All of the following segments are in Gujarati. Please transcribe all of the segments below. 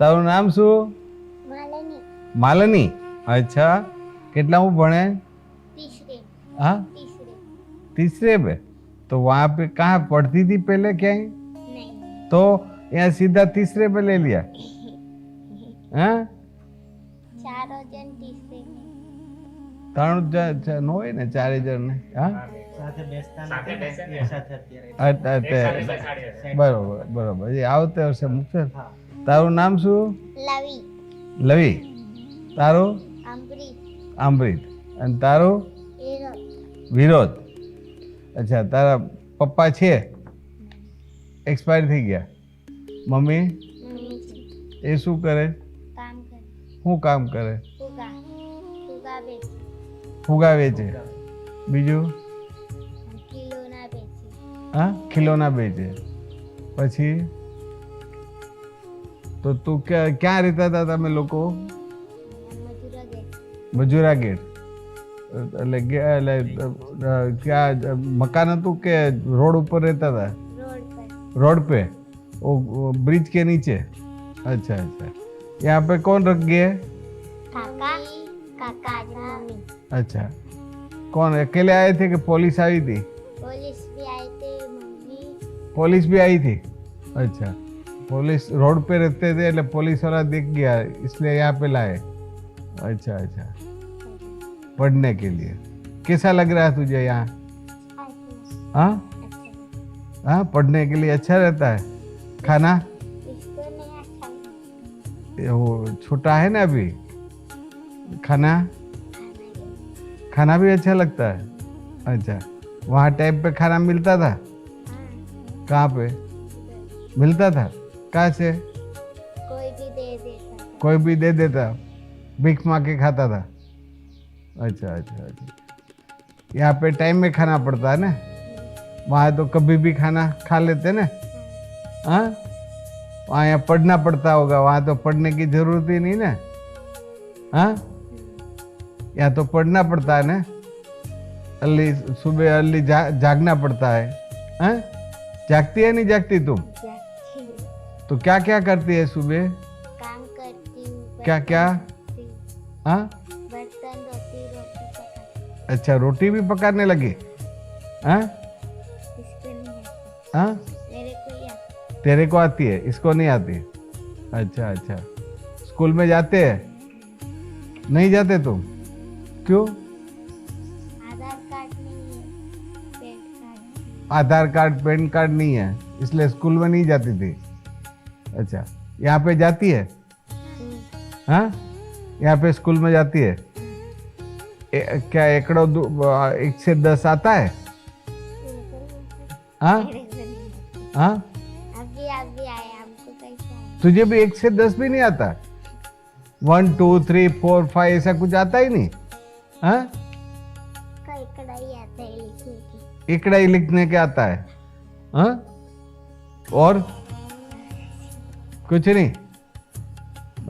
તારું નામ શું मालनी માલની अच्छा કેટલામું ભણે तीसरे हाँ तीसरे तीसरे पे तो वहाँ पे कहाँ पढ़ती थी पहले क्या है नहीं तो यहाँ सीधा तीसरे पे ले लिया हाँ चारों जन तीसरे में ત્રણ જ- જ- નો હોય ને ચારે જણ ને હા સાથે બેસતા સાથે નથી ને, બેસે ને. એ સાથે અત્યારે અ- અ- એક સાથે તે- બેસાડીએ છે. બરોબર બરોબર એ આવતે હશે મુકશે હા તારું નામ શું? લવી. લવી. તારું? આંબરીત આંબરીત અને તારું? વિરોધ. અચ્છા તારા પપ્પા છે? એક્સપાયર થઈ ગયા. મમ્મી? એ શું કરે? શું કામ કરે? ફુગા. વેચે. બીજું? હા ખિલોના બેચે પછી? તો તું ક્યાં ક્યાં રહેતા હતા તમે લોકો मजूरा बेच મજૂરા ગેટ એટલે ગે- એટલે અ, ક્યાં અ, મકાન હતું કે રોડ ઉપર રહેતા હતા रोड पर रोड पे वो वो ब्रिज के नीचे अच्छा अच्छा यहाँ पे कौन रख गए काका काका मम्मी अच्छा कौन अकेले आए थे कि पुलिस आई थी पुलिस भी आए थे मम्मी पुलिस भी आई थी अच्छा पुलिस रोड पे रहते थे એટલે पुलिस वाला दिख गया इसलिए यहाँ पे लाए अच्छा अच्छा पढ़ने के लिए कैसा लग रहा है तुझे यहाँ हाँ अच्छा हाँ पढ़ने के लिए अच्छा रहता है खाना इसको नहीं अच्छा ये वो छोटा है ना अभी खाना खाना भी अच्छा लगता है अच्छा वहाँ टाइम पे खाना मिलता था कहाँ पे मिलता था कहाँ से? कोई भी दे देता कोई भी दे देता। भीख मांग के खाता था। अच्छा अच्छा अच्छा। यहाँ पे टाइम में खाना पड़ता है ना? वहाँ तो कभी भी खाना खा लेते ना? हाँ। वहाँ यहाँ पढ़ना पड़ता होगा। वहाँ तो पढ़ने की ज़रूरत ही नहीं ना? हाँ? यहाँ तो पढ़ना पड़ता है ना? अर्ली सुबह अर्ली जा, जागना पड़ता है। हाँ? जागती है नहीं जागती तुम? हूँ, तो क्या क्या करती है सुबह? काम करती हूँ क्या क्या? हूँ, बर्तन धोती रोटी अच्छा रोटी भी पकाने लगी? हाँ? हाँ? मेरे को आती। तेरे को आती है? इसको नहीं आती? अच्छा अच्छा। स्कूल में जाते हैं? नहीं जाते तुम? क्यों? आधार कार्ड नहीं है आधार कार्ड पैन कार्ड नहीं है इसलिए स्कूल में नहीं जाती थी? अच्छा। यहाँ पे जाती है? हाँ? यहाँ पे स्कूल में जाती है? ए, क्या एकड़ो एक से दस आता है? हाँ? हाँ? अभी अभी आया हमको कैसे तुझे भी एक से दस भी नहीं आता? One two three four five ऐसा कुछ आता ही नहीं? हाँ? है ही लिखने के आता है। हाँ? और? कुछ नहीं।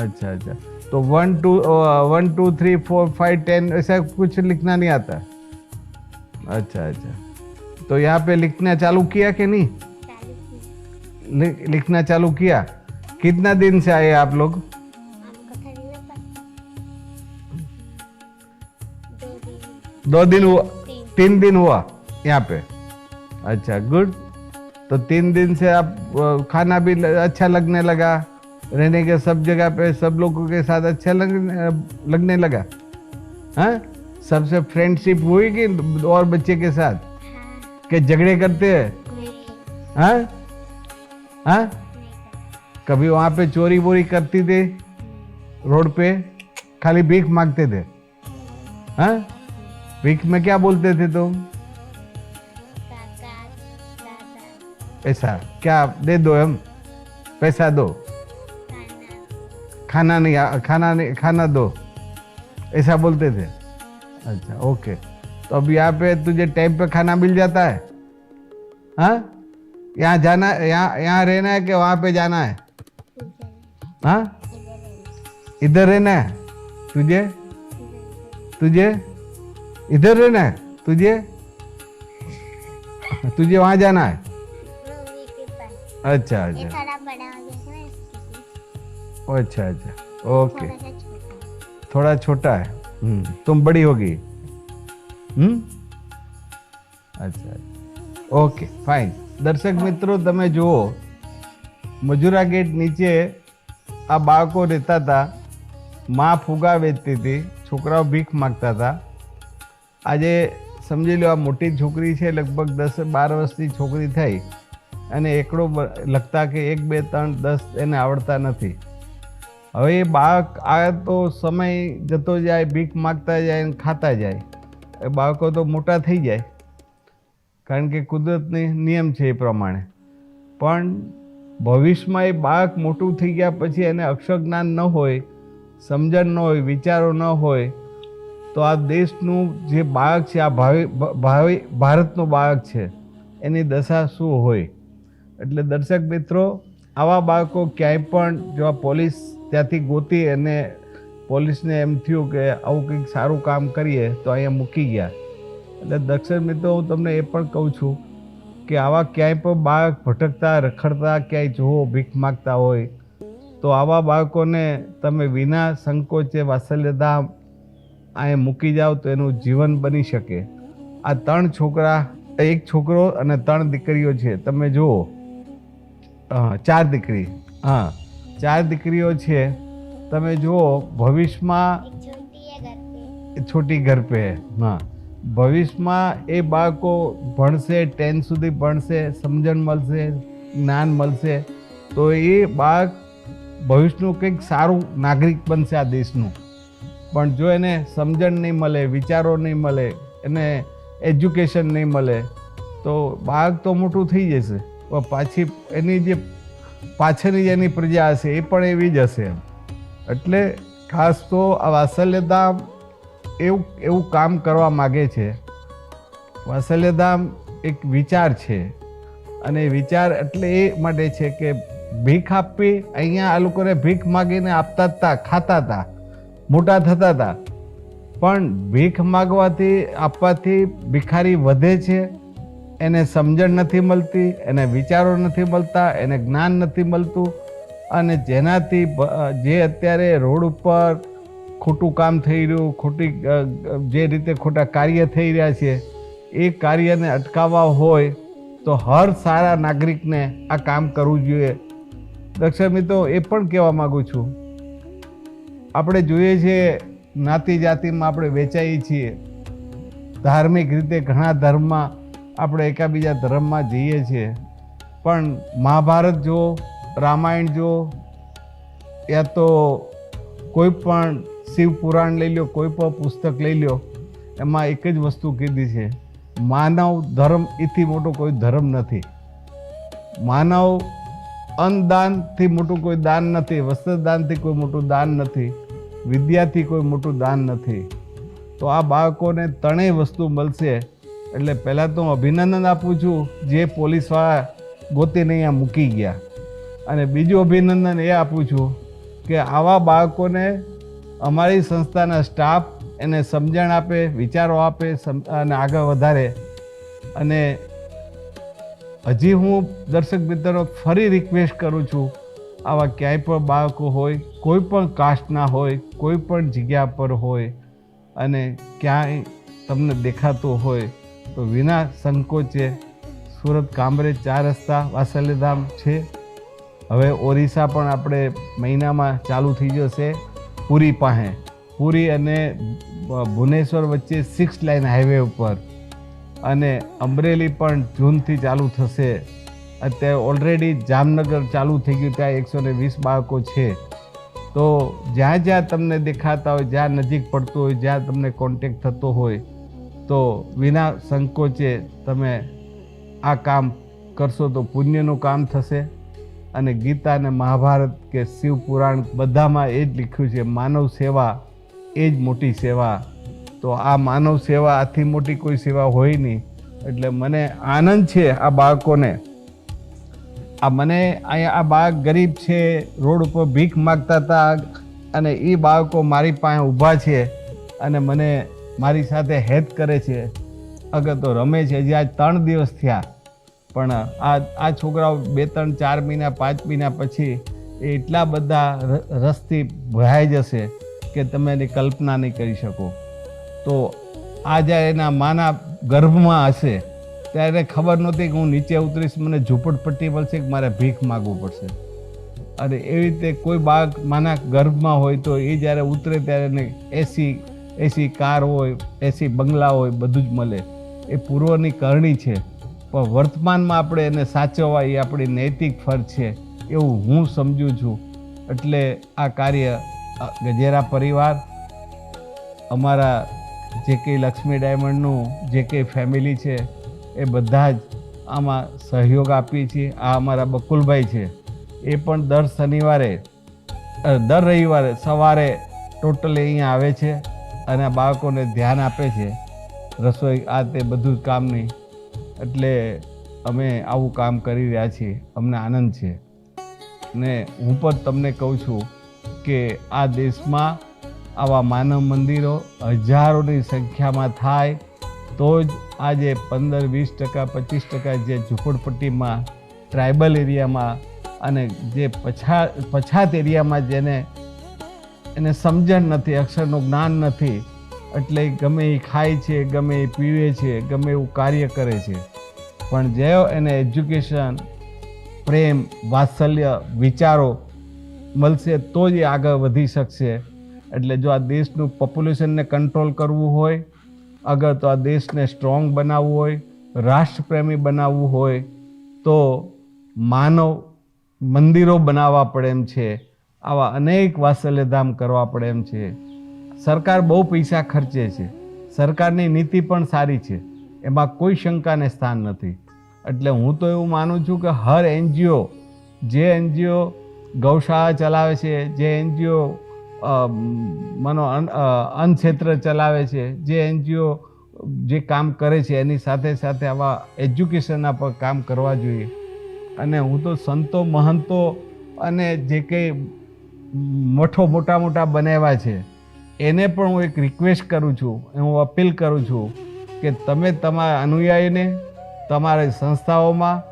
अच्छा अच्छा। तो one two one two three four five ten ऐसा कुछ लिखना नहीं आता? अच्छा अच्छा। तो यहाँ पे लिखना चालू किया कि नहीं? लि, लिखना चालू किया। कितना दिन से आए आप लोग? दो दिन। हुआ? तीन। तीन दिन हुआ यहाँ पे। अच्छा गुड तो तीन दिन से आप खाना भी अच्छा लगने लगा। रहने के सब जगह पे सब लोगों के साथ अच्छा लगने लगने लगा। हाँ? सबसे फ्रेंडशिप हुई कि और बच्चे के साथ? हाँ। के झगड़े करते हैं? हाँ? हाँ? कभी वहाँ पे चोरी वोरी करती थी? रोड पे? खाली भीख मांगते थे? हाँ? भीख में क्या बोलते थे तुम? काका पैसा। क्या? दे दो हम पैसा दो। खाना नहीं खाना नहीं, खाना दो। ऐसा बोलते थे। अच्छा ओके। तो अब यहाँ पे तुझे टाइम पे खाना मिल जाता है। हाँ? यहाँ जाना, यहाँ यहाँ रहना है कि वहाँ पे जाना है? हाँ? इधर रहना है? तुझे? तुझे? इधर रहना है? तुझे? तुझे वहाँ जाना है? अच्छा ये अच्छा थोड़ा बड़ा हो गया है ना इसके लिए। अच्छा अच्छा ओके थोड़ा सा छोटा थोड़ा छोटा है हम्म, तुम बड़ी होगी હમ અચ્છા ઓકે ફાઇન દર્શક મિત્રો તમે જુઓ મજૂરા ગેટ નીચે આ બાળકો રહેતા હતા માં ફુગા વેચતી હતી છોકરાઓ ભીખ માગતા હતા આજે સમજી લો આ મોટી છોકરી છે લગભગ દસ બાર વર્ષની છોકરી થઈ અને એકડો લગતા કે એક, બે, ત્રણ, દસ એને આવડતા નથી. હવે એ બાળક આ તો સમય જતો જાય, ભીખ માગતા જાય અને ખાતા જાય. એ બાળકો તો મોટા થઈ જાય. કારણ કે કુદરતની નિયમ છે એ પ્રમાણે. પણ ભવિષ્યમાં એ બાળક મોટું થઈ ગયા પછી એને અક્ષર જ્ઞાન ન હોય, સમજણ ન હોય, વિચારો ન હોય, તો આ દેશનું જે બાળક છે, આ ભાવિ ભાવિ, ભારતનું બાળક છે, એની દશા શું હોય? એટલે દર્શક મિત્રો, આવા બાળકો ક્યાંય પણ જો આ પોલીસ ત્યાંથી ગોતી અને પોલીસને એમ થયું કે આવું કંઈક સારું કામ કરીએ, તો અહીંયા મૂકી ગયા. એટલે દર્શક મિત્રો, હું તમને એ પણ કહું છું કે આવા ક્યાંય પણ બાળક ભટકતા, રખડતા, ક્યાંય જુઓ, ભીખ માગતા હોય, તો આવા બાળકોને તમે વિના સંકોચે વાત્સલ્યતા અહીંયા મૂકી જાઓ તો એનું જીવન બની શકે. આ ત્રણ છોકરા, એક છોકરો અને ત્રણ દીકરીઓ છે. તમે જુઓ હા, ચાર દીકરી. હા, ચાર દીકરીઓ છે. તમે જુઓ, ભવિષ્યમાં છોટી ઘર પે હા. ભવિષ્યમાં એ બાળકો ભણશે ટેન સુધી ભણશે, સમજણ મળશે, જ્ઞાન મળશે, તો એ બાળક ભવિષ્યનું કંઈક સારું નાગરિક બનશે આ દેશનું. પણ જો એને સમજણ નહીં મળે, વિચારો નહીં મળે, એને એજ્યુકેશન નહીં મળે, તો બાળક તો મોટું થઈ જશે. પાછી એની જે પાછળની જેની પ્રજા હશે, એ પણ એવી જ હશે એટલે ખાસ તો આ વાત્સલ્યધામ એવું એવું કામ કરવા માગે છે. વાત્સલ્યધામ એક વિચાર છે. અને વિચાર એટલે એ માટે છે કે ભીખ આપવી, અહીંયા આ લોકોને ભીખ માગીને આપતા હતા, ખાતા હતા, મોટા થતા હતા. પણ ભીખ માગવાથી, આપવાથી ભિખારી વધે છે. એને સમજણ નથી મળતી, એને વિચારો નથી મળતા, એને જ્ઞાન નથી મળતું અને જેનાથી જે અત્યારે રોડ ઉપર ખોટું કામ થઈ રહ્યું, ખોટી જે રીતે ખોટા કાર્ય થઈ રહ્યા છે, એ કાર્યને અટકાવવા હોય તો હર સારા નાગરિકને આ કામ કરવું જોઈએ. દક્ષિણ મિત્રો, એ પણ કહેવા માગું છું. આપણે જોઈએ છીએ જ્ઞાતિ જાતિમાં આપણે વેચાઈએ છીએ. ધાર્મિક રીતે ઘણા ધર્મમાં આપણે એકાબીજા ધર્મમાં જઈએ છીએ. પણ મહાભારત જો રામાયણ જો યા તો કોઈ પણ શિવ પુરાણ લઈ લો કોઈ પણ પુસ્તક લઈ લો એમાં એક જ વસ્તુ કીધી છે. માનવ ધર્મ એથી મોટો કોઈ ધર્મ નથી. માનવ અન્નદાનથી મોટું કોઈ દાન નથી, વસ્ત્રદાનથી કોઈ મોટું દાન નથી, વિદ્યાથી કોઈ મોટું દાન નથી. તો આ બાળકોને ત્રણેય વસ્તુ મળશે. એટલે પહેલાં તો અભિનંદન આપું છું. જે પોલીસવાળા ગોતીને અહીંયા મૂકી ગયા. અને બીજું અભિનંદન એ આપું છું કે આવા બાળકોને અમારી સંસ્થાના સ્ટાફ એને સમજણ આપે, વિચારો આપે અને આગળ વધારે. અને હજી હું દર્શક મિત્રો ફરી રિક્વેસ્ટ કરું છું, આવા ક્યાંય પણ બાળકો હોય, કોઈ પણ કાસ્ટના હોય, કોઈ પણ જગ્યા પર હોય, અને ક્યાંય તમને દેખાતું હોય તો વિના સંકોચે સુરત કામરેજ ચાર રસ્તા વાસલ્યધામ છે. હવે ઓરિસ્સા પણ આપણે મહિનામાં ચાલુ થઈ જશે પુરી પાસે. પુરી અને ભુવનેશ્વર વચ્ચે સિક્સ લાઇન હાઈવે ઉપર. અને અમરેલી પણ જૂનથી ચાલુ થશે. અત્યારે ઓલરેડી જામનગર ચાલુ થઈ ગયું, ત્યાં એકસો ને વીસ બાળકો છે. તો જ્યાં જ્યાં તમને દેખાતા હોય, જ્યાં નજીક પડતું હોય, જ્યાં તમને કોન્ટેક્ટ થતો હોય તો વિના સંકોચે તમે આ કામ કરશો તો પુણ્યનું કામ થશે. અને ગીતા અને મહાભારત કે શિવ પુરાણ બધામાં એ જ લખ્યું છે, માનવ સેવા એ જ મોટી સેવા. તો આ માનવ સેવા આથી મોટી કોઈ સેવા હોય નહીં. એટલે મને આનંદ છે આ બાળકોને. આ મને અહીંયા આ બાળક ગરીબ છે, રોડ ઉપર ભીખ માગતા હતા અને એ બાળકો મારી પાસે ઊભા છે. અને મને મારી સાથે હેત કરે છે. અગર તો રમે છે. હજી આજ ત્રણ દિવસ થયા. પણ આ આ છોકરાઓ બે, ત્રણ, ચાર મહિના, પાંચ મહિના પછી એ એટલા બધા રસથી ભરાઈ જશે કે તમે એની કલ્પના નહીં કરી શકો. તો આ જ્યારે એના માના ગર્ભમાં હશે, ત્યારે એને ખબર નહોતી કે હું નીચે ઉતરીશ, મને ઝૂંપડપટ્ટી મળશે કે મારે ભીખ માગવું પડશે. અને એવી રીતે કોઈ બાળક માના ગર્ભમાં હોય તો એ જ્યારે ઉતરે ત્યારે એને એસી એસી કાર હોય, એસી બંગલા હોય, બધું જ મળે. એ પૂર્વની કરણી છે. પણ વર્તમાનમાં આપણે એને સાચવવા એ આપણી નૈતિક ફરજ છે એવું હું સમજું છું. એટલે આ કાર્ય ગજેરા પરિવાર, અમારા જે કંઈ લક્ષ્મી ડાયમંડનું જે કંઈ ફેમિલી છે, એ બધા જ આમાં સહયોગ આપીએ છીએ. આ અમારા બકુલભાઈ છે. એ પણ દર શનિવારે દર રવિવારે સવારે ટોટલી અહીંયા આવે છે. અને બાળકોને ધ્યાન આપે છે. રસોઈ આ તે બધું જ કામની. એટલે અમે આવું કામ કરી રહ્યા છીએ. અમને આનંદ છે. ને હું પણ તમને કહું છું કે આ દેશમાં આવા માનવ મંદિરો હજારોની સંખ્યામાં થાય તો જ આજે પંદર, વીસ ટકા, પચીસ ટકા જે ઝૂંપડપટ્ટીમાં, ટ્રાઇબલ એરિયામાં અને જે પછાત પછાત એરિયામાં જેને એને સમજણ નથી, અક્ષરનું જ્ઞાન નથી. એટલે ગમે એ ખાય છે, ગમે એ પીવે છે, ગમે એવું કાર્ય કરે છે. પણ જે એને એજ્યુકેશન પ્રેમ, વાત્સલ્ય, વિચારો મળશે તો જ એ આગળ વધી શકશે. એટલે જો આ દેશનું પોપ્યુલેશનને કંટ્રોલ કરવું હોય, અગર તો આ દેશને સ્ટ્રોંગ બનાવવું હોય, રાષ્ટ્રપ્રેમી બનાવવું હોય, તો માનવ મંદિરો બનાવવા પડે એમ છે. આવા અનેક વાત્સલ્યધામ કરવા પડે એમ છે. સરકાર બહુ પૈસા ખર્ચે છે. સરકારની નીતિ પણ સારી છે. એમાં કોઈ શંકાને સ્થાન નથી. એટલે હું તો એવું માનું છું કે હર એનજીઓ, જે એનજીઓ ગૌશાળા ચલાવે છે, જે એનજીઓ મનો અન્ન ક્ષેત્ર ચલાવે છે, જે એનજીઓ જે કામ કરે છે, એની સાથે સાથે આવા એજ્યુકેશનના પર કામ કરવા જોઈએ. અને હું તો સંતો, મહંતો અને જે કંઈ મઠો મોટા મોટા બનાવ્યા છે. એને પણ હું એક રિક્વેસ્ટ કરું છું, હું અપીલ કરું છું કે તમે તમારા અનુયાયીને તમારી સંસ્થાઓમાં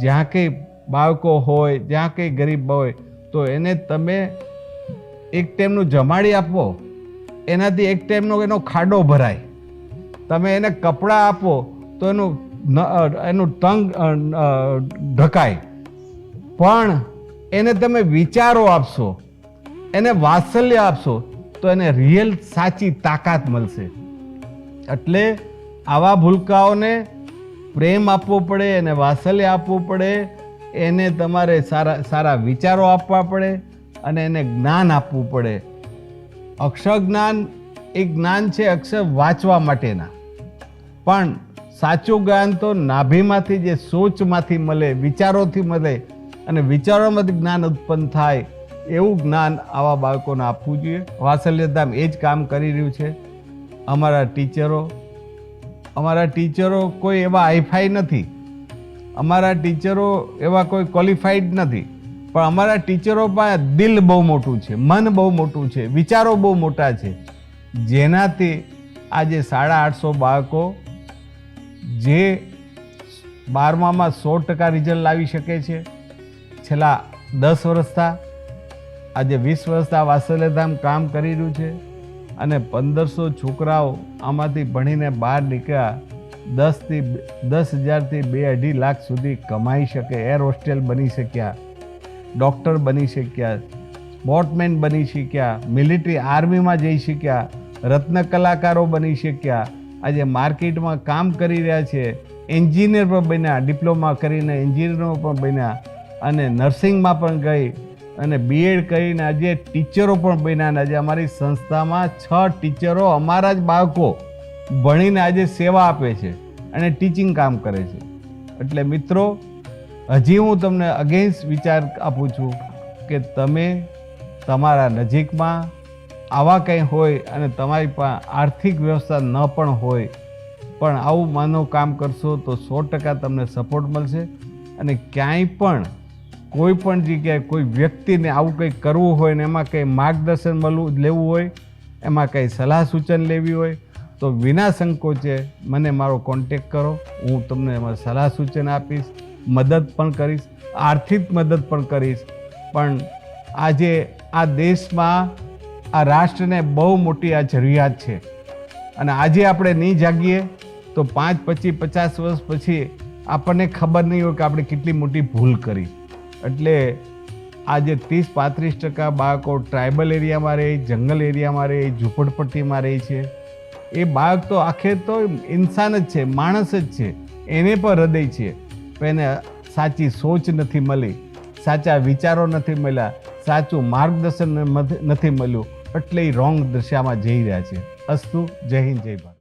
જ્યાં કંઈ બાળકો હોય, જ્યાં કંઈ ગરીબ હોય, તો એને તમે એક ટાઈમનું જમાડી આપો. એનાથી એક ટાઈમનો એનો ખાડો ભરાય. તમે એને કપડાં આપો, તો એનું એનું ટંગ ઢકાય. પણ એને તમે વિચારો આપશો. એને વાત્સલ્ય આપશો, તો એને રિયલ સાચી તાકાત મળશે. એટલે આવા ભૂલકાઓને પ્રેમ આપવો પડે, એને વાત્સલ્ય આપવું પડે, એને તમારે સારા સારા વિચારો આપવા પડે, અને એને જ્ઞાન આપવું પડે. અક્ષર જ્ઞાન એ જ્ઞાન છે અક્ષર વાંચવા માટેના. પણ સાચું જ્ઞાન તો નાભીમાંથી જે સોચમાંથી મળે, વિચારોથી મળે, અને વિચારોમાંથી જ્ઞાન ઉત્પન્ન થાય એવું જ્ઞાન આવા બાળકોને આપવું જોઈએ. વાત્સલ્યધામ એ જ કામ કરી રહ્યું છે. અમારા ટીચરો અમારા ટીચરો કોઈ એવા હાઈફાઈ નથી. અમારા ટીચરો એવા કોઈ ક્વોલિફાઈડ નથી. પણ અમારા ટીચરો પાસે દિલ બહુ મોટું છે, મન બહુ મોટું છે, વિચારો બહુ મોટા છે. જેનાથી આજે સાડા આઠસો બાળકો જે બારમામાં સો ટકા રિઝલ્ટ લાવી શકે છે. છેલ્લા દસ વર્ષથી આજે વીસ વર્ષ આ વાસલ્યધામ કામ કરી રહ્યું છે અને પંદરસો છોકરાઓ આમાંથી ભણીને બહાર નીકળ્યા, દસથી દસ હજારથી બે અઢી લાખ સુધી કમાઈ શકે, એર હોસ્ટેલ બની શક્યા, ડૉક્ટર બની શક્યા, સ્પોર્ટમેન બની શક્યા, મિલિટરી આર્મીમાં જઈ શક્યા, રત્ન કલાકારો બની શક્યા. આજે માર્કેટમાં કામ કરી રહ્યા છે, એન્જિનિયર પણ બન્યા, ડિપ્લોમા કરીને એન્જિનિયરો પણ બન્યા અને નર્સિંગમાં પણ ગઈ. અને બીએડ કરીને આજે ટીચરો પણ બન્યા આજે અમારી સંસ્થામાં છ ટીચરો, અમારા જ બાળકો ભણીને આજે સેવા આપે છે અને ટીચિંગ કામ કરે છે. એટલે મિત્રો, હજી હું તમને અગેન્સ્ટ વિચાર આપું છું કે તમે તમારા નજીકમાં આવા કંઈ હોય અને તમારી પાસે આર્થિક વ્યવસ્થા ન પણ હોય, પણ આવું માનવ કામ કરશો તો સો ટકા તમને સપોર્ટ મળશે અને ક્યાંય પણ કોઈ પણ જગ્યાએ કોઈ વ્યક્તિને આવું કંઈ કરવું હોય ને એમાં કંઈ માર્ગદર્શન મળવું લેવું હોય, એમાં કંઈ સલાહ સૂચન લેવી હોય, તો વિના સંકોચે મને મારો કોન્ટેક કરો. હું તમને એમાં સલાહ સૂચન આપીશ, મદદ પણ કરીશ, આર્થિક મદદ પણ કરીશ. પણ આજે આ દેશમાં આ રાષ્ટ્રને બહુ મોટી આ જરૂરિયાત છે. અને આજે આપણે નહીં જાગીએ, તો પાંચ, પચીસ, પચાસ વર્ષ પછી આપણને ખબર નહીં હોય કે આપણે કેટલી મોટી ભૂલ કરી. એટલે આજે ત્રીસ પાંત્રીસ ટકા બાળકો ટ્રાઇબલ એરિયામાં રહે જંગલ એરિયામાં રહે, ઝૂંપડપટ્ટીમાં રહે છે. એ બાળક તો આખે તો ઇન્સાન જ છે, માણસ જ છે. એને પણ હૃદય છે. પણ એને સાચી સોચ નથી મળી, સાચા વિચારો નથી મળ્યા, સાચું માર્ગદર્શન નથી મળ્યું, એટલે રોંગ દિશામાં જઈ રહ્યા છે. અસ્તુ, જય હિન્દ, જય ભારત.